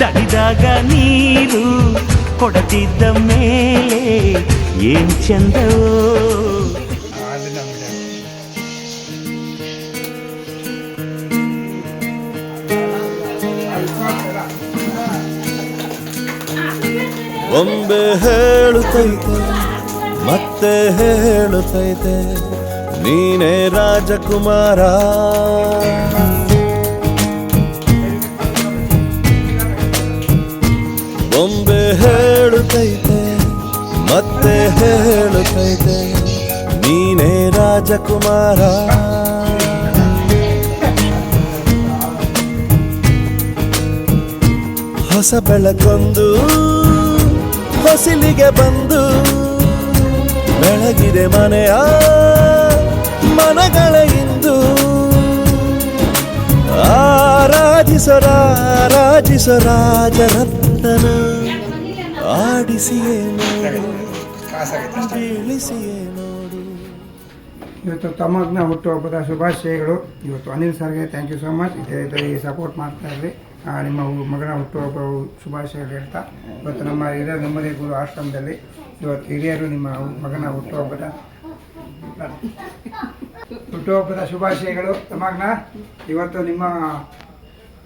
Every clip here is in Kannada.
ದಣಿದಾಗ ನೀರು ಕೊಡತಿದ್ದ ಮೇಲೆ ಏನ್ ಚಂದವೋ? ಒಂಬೆ ಹೇಳುತ್ತೈತೆ ಮತ್ತೆ ಹೇಳುತ್ತೈತೆ ನೀನೇ ರಾಜಕುಮಾರ. ಬೊಂಬೆ ಹೇಳುತ್ತೈತೆ ಮತ್ತೆ ಹೇಳುತ್ತೈತೆ ನೀನೇ ರಾಜಕುಮಾರ. ಹೊಸ ಬೆಳಕೊಂದು ಹೊಸಿಲಿಗೆ ಬಂದು ಬೆಳಗಿದೆ ಮನೆಯ ಮನಗಳ. ಆರಾಧಿಸರಾರಾಜಿಸ ರಾಜರತ್ನನ ಆಡಿಸಿಯೇ ಬೀಳಿಸಿಯೇ ನೋಡು ಇವತ್ತು ತಮ್ಮಗ್ನ ಹುಟ್ಟುಹಬ್ಬದ ಶುಭಾಶಯಗಳು. ಇವತ್ತು ಅನಿಲ್ ಸರ್ಗೆ ಥ್ಯಾಂಕ್ ಯು ಸೋ ಮಚ್ ಇದೇ ರೀತಿ ಸಪೋರ್ಟ್ ಮಾಡ್ತಾ ಇರ್ರಿ ನಿಮ್ಮ ಮಗನ ಹುಟ್ಟುಹಬ್ಬ ಶುಭಾಶಯಗಳು ಹೇಳ್ತಾ. ಇವತ್ತು ನಮ್ಮ ಹಿರಿಯ ನೆಮ್ಮದಿ ಗುರು ಆಶ್ರಮದಲ್ಲಿ. ಇವತ್ತು ಹಿರಿಯರು ನಿಮ್ಮ ಮಗನ ಹುಟ್ಟುಹಬ್ಬದ ಹುಟ್ಟುಹಬ್ಬದ ಶುಭಾಶಯಗಳು. ತಮ್ಮಗ್ನ ಇವತ್ತು ನಿಮ್ಮ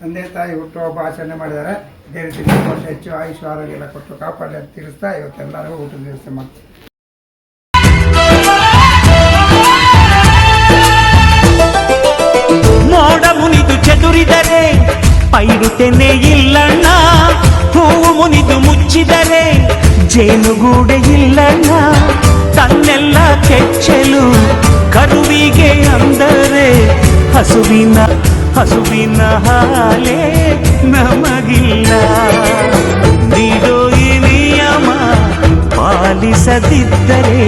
ತಂದೆ ತಾಯಿ ಹುಟ್ಟುಹಬ್ಬ ಆಚರಣೆ ಮಾಡಿದ್ದಾರೆ. ಇದೇ ರೀತಿ ವರ್ಷ ಹೆಚ್ಚು ಆಯುಷ್ ಆರೋಗ್ಯ ಎಲ್ಲ ಕೊಟ್ಟು ಕಾಪಾಡಿ ಅಂತ ತಿಳಿಸ್ತಾ ಇವತ್ತೆಲ್ಲರಿಗೂ ಊಟದ ವ್ಯವಸ್ಥೆ ಮಾಡ್ತೀವಿ. ಮೋಡ ಮುನಿದು ಚದುರಿದರೆ ಪೈರು ತೆನೆ ಇಲ್ಲಣ್ಣ. ಹೂವು ಮುನಿದು ಮುಚ್ಚಿದರೆ ಜೇನುಗೂಡೆ ಇಲ್ಲಣ್ಣ. ತನ್ನೆಲ್ಲ ಕೆಚ್ಚಲು ಕರುವಿಗೆ ಅಂದರೆ ಹಸುವಿನ ಹಸುವಿನ ಹಾಲೇ ನಮಗಿಲ್ಲ ನೀಡೋ ಈ ನಿಯಮ ಪಾಲಿಸದಿದ್ದರೆ